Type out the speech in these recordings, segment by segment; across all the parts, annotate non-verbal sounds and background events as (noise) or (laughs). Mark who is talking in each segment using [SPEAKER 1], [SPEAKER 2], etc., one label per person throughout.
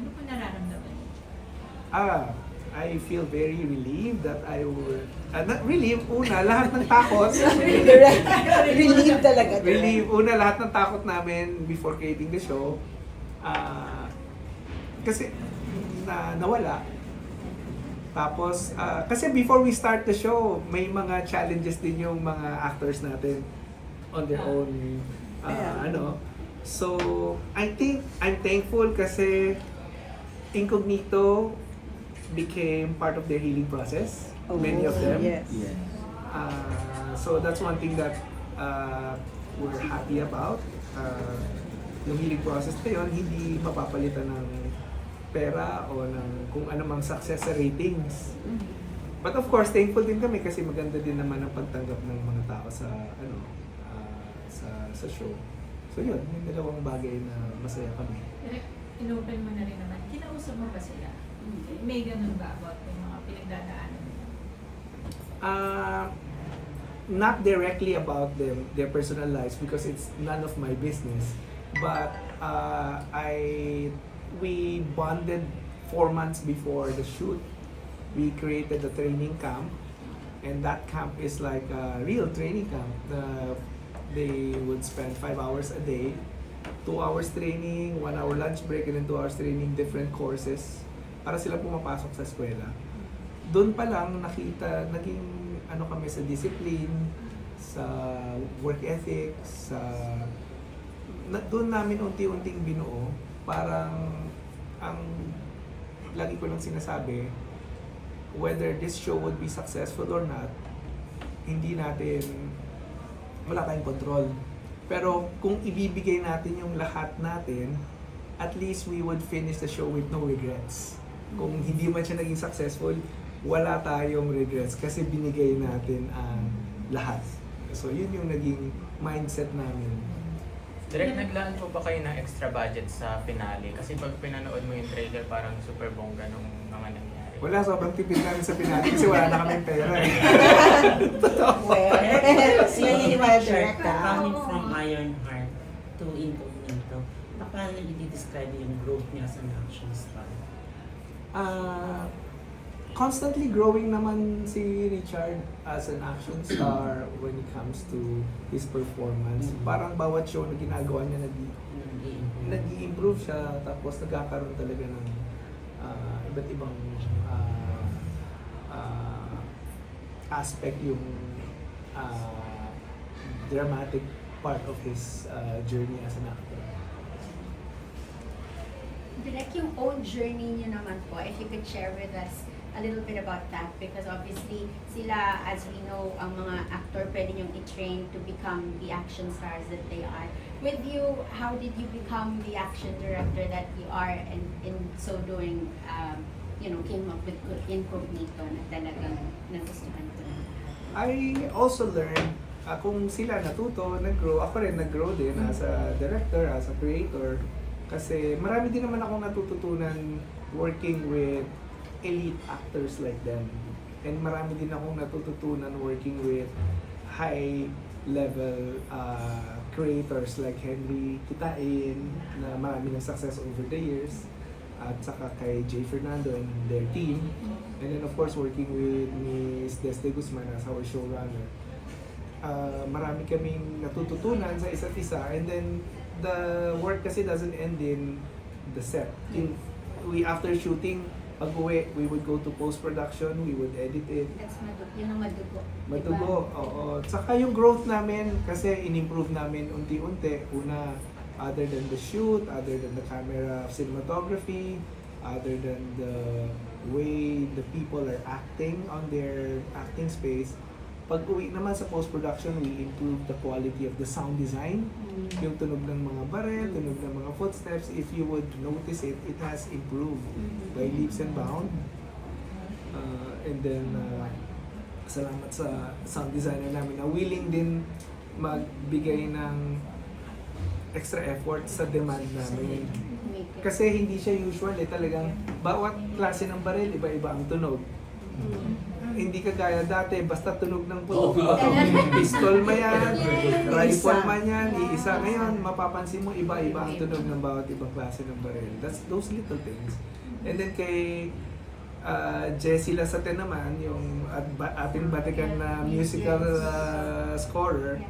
[SPEAKER 1] Ano po nararamdaman niyo?
[SPEAKER 2] Ah, I feel very relieved that I would... Ah, not relieved, una, lahat ng takot. (laughs)
[SPEAKER 3] Relieve talaga.
[SPEAKER 2] relieved, una, lahat ng takot namin before creating the show. Ah, kasi na nawala. Tapos, ah, kasi before we start the show, may mga challenges din yung mga actors natin on their own,
[SPEAKER 3] Yeah.
[SPEAKER 2] ano. So, I think, I'm thankful kasi Incognito became part of their healing process. many of them.
[SPEAKER 3] Yes.
[SPEAKER 4] Yes.
[SPEAKER 2] Uh, so that's one thing that uh, we're happy about. Uh, yung healing process na yun, hindi mapapalitan ng pera o ng kung ano mang success sa ratings. But of course, thankful din kami kasi maganda din naman ang pagtanggap ng mga tao sa ano uh, sa sa show. So yun, may dalawang bagay na masaya kami.
[SPEAKER 1] Inopen mo na rin naman. Kinausap mo ba sila? May ganun ba about yung mga pinagdadaanan mo?
[SPEAKER 2] Uh, not directly about them, their personal lives because it's none of my business. But uh, I, we bonded four months before the shoot. We created a training camp, and that camp is like a real training camp. Uh, they would spend five hours a day, two hours training, one hour lunch break, and then two hours training different courses para sila pumapasok sa eskwela. Doon pa lang nakita, naging ano kami sa discipline, sa work ethic, sa na, doon namin unti-unting binuo. Parang ang lagi ko lang sinasabi whether this show would be successful or not hindi natin wala tayong control pero kung ibibigay natin yung lahat natin at least we would finish the show with no regrets kung hindi man siya naging successful wala tayong regrets kasi binigay natin ang lahat. So yun yung naging mindset namin.
[SPEAKER 5] Direct naglaan po ba kayo ng extra budget sa finale? Kasi pag pinanood mo yung trailer, parang super bongga nung mga nangyari.
[SPEAKER 2] Wala, sobrang tipid namin sa pinali kasi wala na kaming pera. eh.
[SPEAKER 3] Well, si ah.
[SPEAKER 6] coming from Ironheart to Incognito, paano i-describe yung growth niya as an action star?
[SPEAKER 2] Ah, constantly growing naman si Richard as an action star when it comes to his performance.
[SPEAKER 6] Mhm.
[SPEAKER 2] Parang bawat show na ginagawa niya nag
[SPEAKER 6] Nag-i-improve.
[SPEAKER 2] nag-i-improve siya tapos nagkakaroon talaga ng iba't ibang ah, ah, aspect yung ah, dramatic part of his ah, journey as an actor.
[SPEAKER 7] Direct yung own journey niyo naman po, if you could share with us a little bit about that because obviously sila, as we know, ang mga actor pwede niyong i-train to become the action stars that they are. With you, how did you become the action director that you are and in so doing, um, you know, came up with good incognito na talagang nagustuhan ko na.
[SPEAKER 2] I also learned uh, kung sila natuto, nag-grow, ako rin nag-grow din as a director, as a creator. Kasi marami din naman akong natututunan working with elite actors like them. And marami din akong natututunan working with high level uh, creators like Henry Kitain na marami ng success over the years. At saka kay Jay Fernando and their team. And then of course working with Miss Desde Guzman as our showrunner. Uh, marami kaming natututunan sa isa't isa. And then the work kasi doesn't end in the set. In, we after shooting pag uwi we would go to post production we would edit it
[SPEAKER 7] That's madugo, yun ang madugo.
[SPEAKER 2] Matugo, oo. Tsaka yung growth namin, kasi in-improve namin unti-unti. Una, other than the shoot, other than the camera cinematography, other than the way the people are acting on their acting space. Pag uwi naman sa post-production, we improve the quality of the sound design.
[SPEAKER 7] Mm.
[SPEAKER 2] Yung tunog ng mga barel, tunog ng mga footsteps, if you would notice it, it has improved
[SPEAKER 7] Mhm.
[SPEAKER 2] by leaps and bounds. Uh, and then, uh, salamat sa sound designer namin na willing din magbigay ng extra effort sa demand namin. Kasi hindi siya usual eh, talagang bawat klase ng baril, iba-iba ang tunog.
[SPEAKER 7] Mm.
[SPEAKER 2] Hindi kagaya dati, basta tunog ng putok.
[SPEAKER 4] nga. (laughs)
[SPEAKER 2] Pistol man yan, rifle
[SPEAKER 3] Isa.
[SPEAKER 2] man yan, iisa. Ngayon, mapapansin mo iba-iba ang tunog ng bawat ibang klase ng baril. That's those little things. And then kay uh, Jessie Lasate naman, yung at, ba- ating batikan na musical uh, scorer,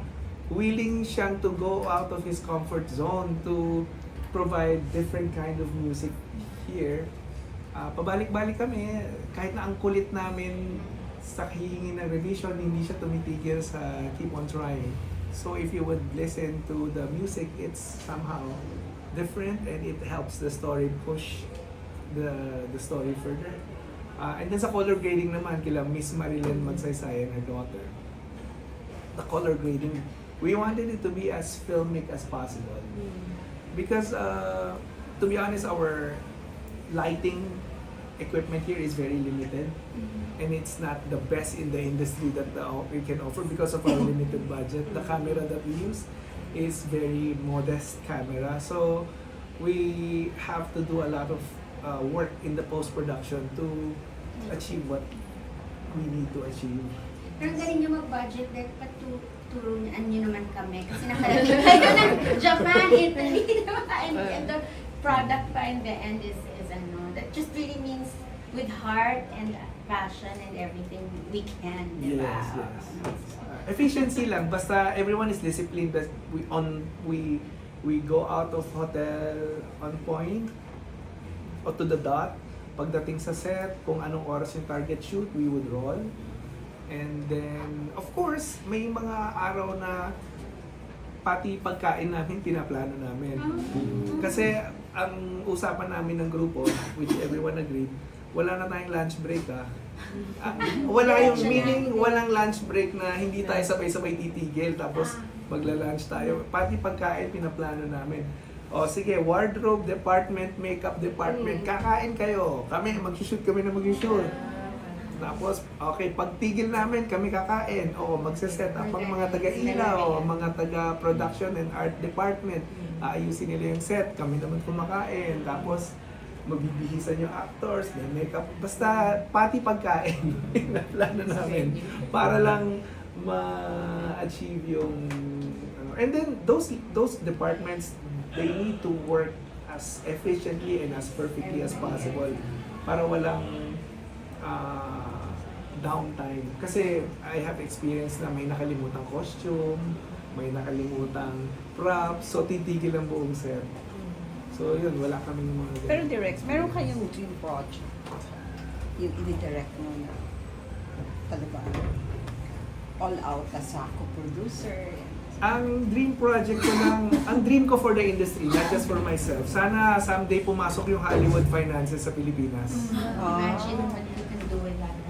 [SPEAKER 2] willing siyang to go out of his comfort zone to provide different kind of music here. Ah, pabalik-balik kami, kahit na ang kulit namin sa hihingi ng revision, hindi siya tumitigil sa keep on trying. So if you would listen to the music, it's somehow different and it helps the story push the the story further. Ah, and then sa color grading naman, kila Miss Marilyn Magsaysay and her daughter. The color grading, we wanted it to be as filmic as possible because uh, to be honest our lighting equipment here is very limited and it's not the best in the industry that the, we can offer because of our (laughs) limited budget the camera that we use is very modest camera so we have to do a lot of uh, work in the post production to achieve what we need to achieve
[SPEAKER 7] Pero galing nyo mag-budget din, paturuan nyo naman kami. Kasi (laughs) nakalagay kayo ng Japan, Italy? (laughs) And, and the product pa in the end is, that just really means with heart and passion and everything we can, diba?
[SPEAKER 2] Yes, yes. Uh, efficiency lang. Basta everyone is disciplined that we on we we go out of hotel on point o to the dot. Pagdating sa set kung anong oras yung target shoot we would roll. And then of course may mga araw na pati pagkain namin pinaplano namin. Kasi ang usapan namin ng grupo which everyone agreed wala na tayong lunch break ah Ah, wala yung meaning, walang lunch break na hindi tayo sabay-sabay titigil tapos magla-lunch tayo. Pati pagkain, pinaplano namin. O sige, wardrobe department, makeup department, kakain kayo. Kami, mag-shoot kami na mag-shoot. Tapos, okay, pagtigil namin, kami kakain. O, magse-set up ang mga taga-ilaw, mga taga-production and art department. Aayusin nila yung set, kami naman kumakain. Tapos, magbibihisan yung actors, may makeup. Basta, pati pagkain, (laughs) plano namin. Para lang ma-achieve yung... Ano. And then, those those departments, they need to work as efficiently and as perfectly as possible para walang ah, downtime. Kasi I have experience na may nakalimutang costume, may nakalimutang props, so titigil ang buong set. So yun, wala kami ng mga
[SPEAKER 3] Pero direct, meron kayong dream project. Yung i-direct mo na talaga all out ka sa co-producer.
[SPEAKER 2] Ang dream project ko lang, ang dream ko for the industry, not just for myself. Sana someday pumasok yung Hollywood finances sa Pilipinas.
[SPEAKER 7] Imagine what you can do with that.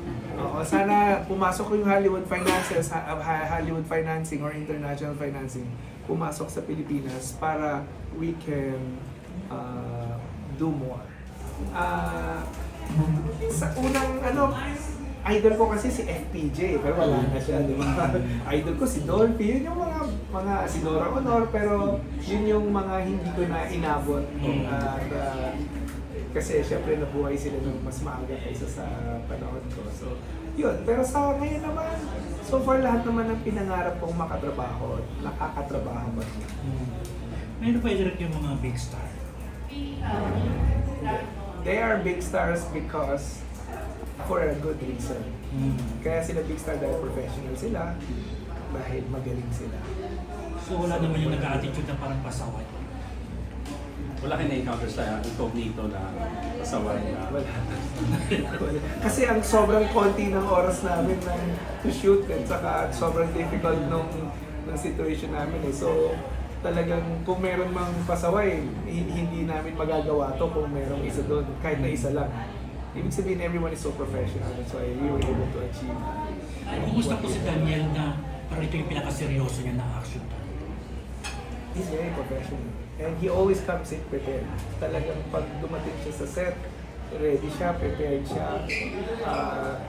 [SPEAKER 2] Oo, sana pumasok yung Hollywood finances, ha- Hollywood financing or international financing, pumasok sa Pilipinas para we can uh, do more. Ah, sa unang ano, idol ko kasi si FPJ, pero wala na siya, di ba? Idol ko si Dolphy, yun yung mga mga si Dora Honor, pero yun yung mga hindi ko na inabot. At, ah, kasi syempre nabuhay sila ng mas maaga kaysa sa panahon ko. So, yun. Pero sa ngayon naman, so far lahat naman ng pinangarap kong makatrabaho, nakakatrabaho ko.
[SPEAKER 4] Ngayon pa direct yung mga big star.
[SPEAKER 2] They are big stars because for a good reason. Kaya sila big star dahil professional sila, dahil magaling sila.
[SPEAKER 4] So wala naman yung nag-attitude na parang pasaway.
[SPEAKER 8] Wala kayo na-encounter sa incognito na pasaway na
[SPEAKER 2] Wala. (laughs) Kasi ang sobrang konti ng oras namin ng to shoot at saka sobrang difficult nung, ng situation namin eh. So talagang kung meron mang pasaway, hi- hindi namin magagawa to kung merong isa doon, kahit na isa lang. Ibig sabihin, everyone is so professional. That's why we were able to achieve.
[SPEAKER 4] Kumusta po si Daniel na parang ito yung pinakaseryoso niya na action?
[SPEAKER 2] He's very professional. And he always comes in prepared. Talagang pag dumating siya sa set, ready siya, prepared siya. Uh,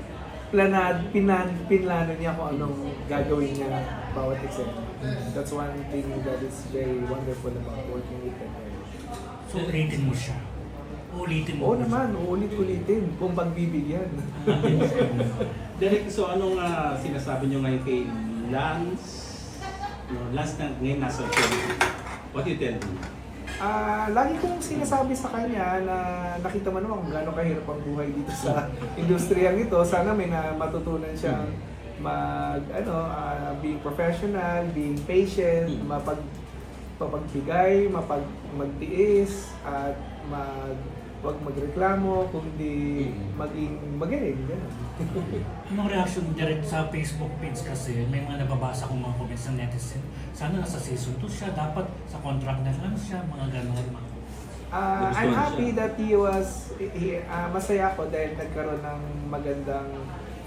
[SPEAKER 2] planad, pinan, pinlano niya kung anong gagawin niya bawat eksena. That's one thing that is very wonderful about working with him.
[SPEAKER 4] So rated mo siya. Uulitin mo.
[SPEAKER 2] Oo naman, uulit-ulitin kung pagbibigyan. (laughs)
[SPEAKER 8] Direct, so anong ah, sinasabi nyo ngayon kay Lance? No, Lance na ngayon nasa. What do you tell him?
[SPEAKER 2] Ah, lagi kong sinasabi sa kanya na nakita mo naman kung gaano kahirap ang buhay dito sa (laughs) industriyang ito. Sana may na matutunan siyang mag ano, ah, being professional, being patient,
[SPEAKER 8] Mm.
[SPEAKER 2] mapag papagbigay, mapag magtiis at mag wag magreklamo kundi maging magaling ganun. (laughs)
[SPEAKER 4] Anong reaction direct sa Facebook page kasi may mga nababasa kong mga comments ng netizen. Sana nasa season 2 siya, dapat sa contract na lang siya, mga gano'n. Mga.
[SPEAKER 8] Gusto
[SPEAKER 2] I'm happy
[SPEAKER 8] siya.
[SPEAKER 2] that he was he, ah, masaya ako dahil nagkaroon ng magandang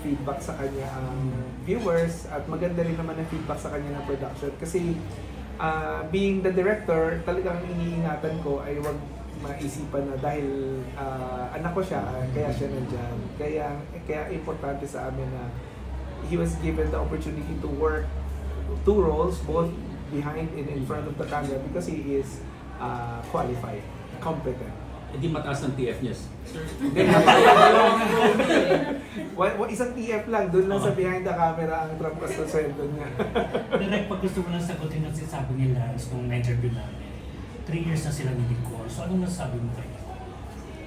[SPEAKER 2] feedback sa kanya ang viewers at maganda rin naman ang feedback sa kanya ng production kasi ah, being the director talagang iniingatan ko ay wag maisipan na dahil ah, anak ko siya ah, kaya siya nandiyan kaya kaya importante sa amin na he was given the opportunity to work two roles both behind and in front of the camera because he is uh, qualified, competent.
[SPEAKER 8] Hindi mataas ang TF niya. Sir, (laughs)
[SPEAKER 2] Then, wa- wa- isang TF lang, doon lang sa behind the camera ang trampas na sweldo niya.
[SPEAKER 4] Direct pag gusto mo lang sagutin ang sinasabi ni Lance nung na-interview namin. Three years na sila ni Nicole. So anong nasabi mo kay Nicole?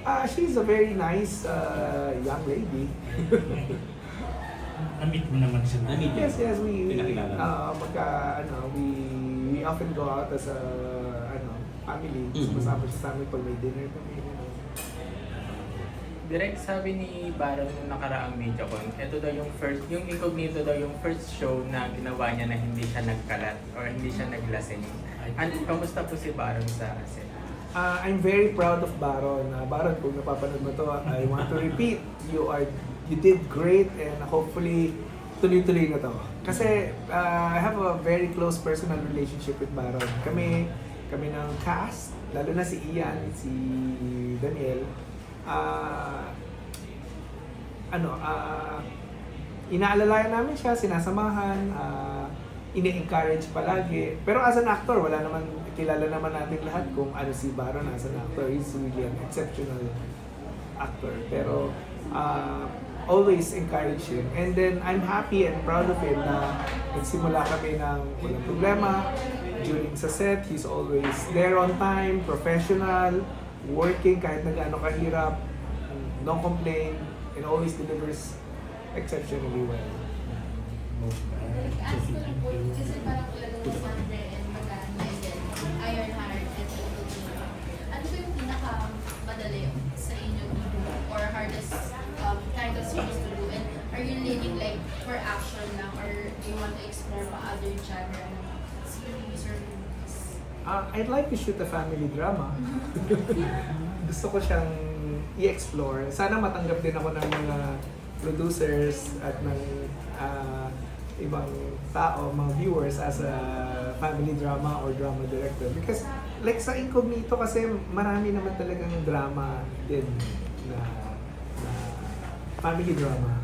[SPEAKER 2] Ah, she's a very nice uh, young lady. (laughs)
[SPEAKER 4] Na-meet mo naman siya. na-
[SPEAKER 8] Na-meet.
[SPEAKER 2] yes, yes, we, we
[SPEAKER 8] Pinakilala.
[SPEAKER 2] uh, magka, ano, we, we often go out as a, ano, family.
[SPEAKER 8] Mhm.
[SPEAKER 2] Sumasama siya sa amin pag may dinner kami. know.
[SPEAKER 5] Direct sabi ni Baron nung nakaraang MediaCon, ito daw yung first, yung incognito daw yung first show na ginawa niya na hindi siya nagkalat or hindi siya naglasing. An kamusta po si Baron sa set?
[SPEAKER 2] Uh, I'm very proud of Baron. Uh, Baron, kung napapanood mo to, I want to repeat, you are, you did great and hopefully tuloy-tuloy na to. Kasi uh, I have a very close personal relationship with Baron. Kami, kami ng cast, lalo na si Ian, si Daniel, uh, ano, uh, inaalalayan namin siya, sinasamahan, uh, ini-encourage palagi. Pero as an actor, wala naman, kilala naman natin lahat kung ano si Baron as an actor. He's really an exceptional actor. Pero uh, always encourage him. And then I'm happy and proud of him na nagsimula kami ng walang problema. During sa set, he's always there on time, professional, working kahit na gaano kahirap, no complain, and always delivers exceptionally well.
[SPEAKER 9] Ask ko lang po, kasi parang tulad ng Sandre and Magan and Iron Heart and Filipino. Ano ba yung pinaka-madali sa inyo to do or hardest um, kind of series to do? And are you leaning like for action lang or do you want to explore pa other genre ng series or movies?
[SPEAKER 2] Uh, I'd like to shoot a family drama. (laughs) Gusto ko siyang i-explore. Sana matanggap din ako ng mga producers at ng ah, ibang tao, mga viewers as a family drama or drama director. Because like sa Incognito kasi marami naman talagang drama din na, na family drama.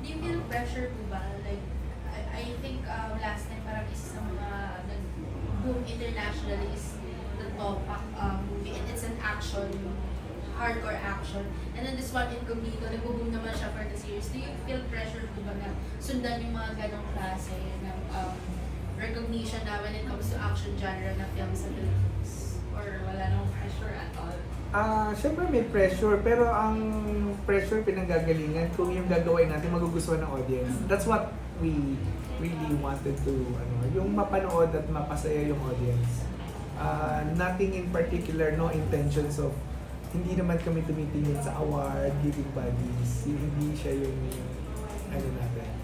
[SPEAKER 9] Do you feel pressure po ba? Like, I, I think um, last time parang isa sa mga nag-boom internationally is the Topak um, movie and it's an action, hardcore action. And then this one, Incognito, nag-boom naman siya for the series. Do you feel pressure po ba na sundan yung mga ganong klase ng um, recognition na when it comes to action genre na film sa Philippines? Or wala nang pressure at all?
[SPEAKER 2] Ah, syempre may pressure, pero ang pressure pinanggagalingan kung yung gagawin natin magugustuhan ng audience. That's what we really wanted to ano, yung mapanood at mapasaya yung audience. Ah, nothing in particular, no intentions of hindi naman kami tumitingin sa award giving bodies. Hindi siya yung ano natin